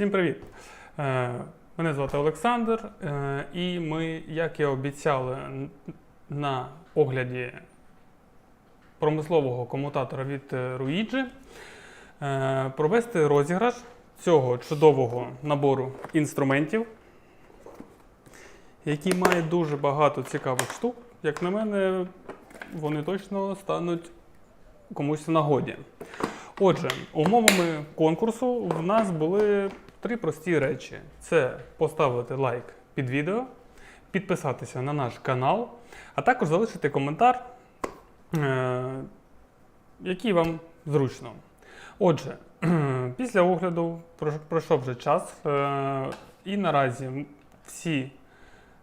Всім привіт! Е, Мене звати Олександр, е, і ми, як і обіцяли на огляді промислового комутатора від е, е, провести розіграш цього чудового набору інструментів, який має дуже багато цікавих штук. Як на мене, вони точно стануть комусь в нагоді. Отже, умовами конкурсу в нас були три прості речі: це поставити лайк під відео, підписатися на наш канал, а також залишити коментар, е, який вам зручно. Отже, після огляду пройшов вже час, е, і наразі всі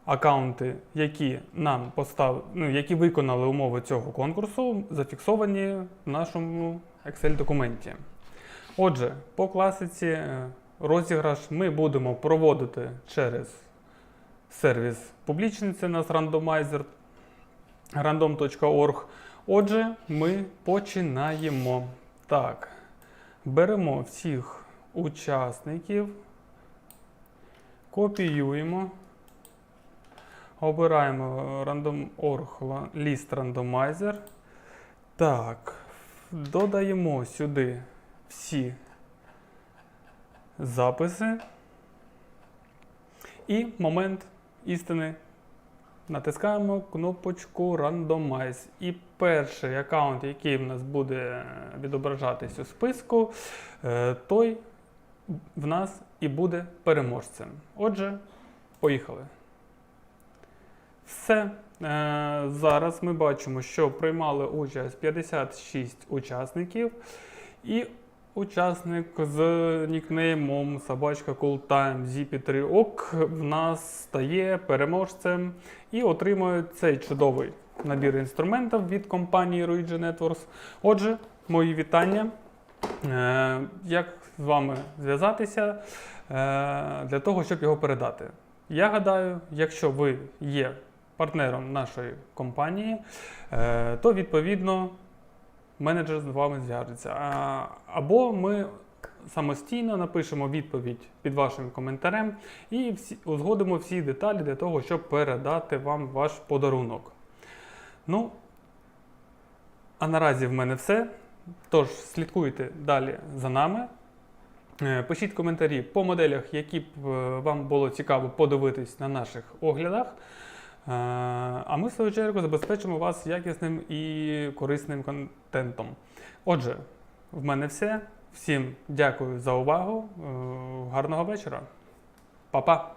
аккаунти, які нам постав... ну, які виконали умови цього конкурсу, зафіксовані в нашому Excel-документі. Отже, по класиці е, розіграш ми будемо проводити через сервіс публічний, це нас рандомайзер random.org. Отже, ми починаємо. Так, беремо всіх учасників, копіюємо. Обираємо random.org list randomizer. Так, додаємо сюди всі записи. І момент істини. Натискаємо кнопочку Randomize. І перший аккаунт, який в нас буде відображатись у списку, е, той в нас і буде переможцем. Отже, поїхали. Все. Е, Зараз ми бачимо, що приймали участь 56 учасників. І учасник з нікнеймом собачка Cooltime ZP3OK в нас стає переможцем і отримує цей чудовий набір інструментів від компанії Ruigi Networks. Отже, мої вітання. Е, Як з вами зв'язатися е, для того, щоб його передати? Я гадаю, якщо ви є партнером нашої компанії, е, то відповідно менеджер з вами зв'яжеться. Або ми самостійно напишемо відповідь під вашим коментарем і всі, узгодимо всі деталі для того, щоб передати вам ваш подарунок. Ну, а наразі в мене все. Тож слідкуйте далі за нами. Е, Пишіть коментарі по моделях, які б е, вам було цікаво подивитись на наших оглядах. Е, А ми, в свою чергу, забезпечимо вас якісним і корисним контентом. Отже, в мене все. Всім дякую за увагу. Е, Гарного вечора. Па-па!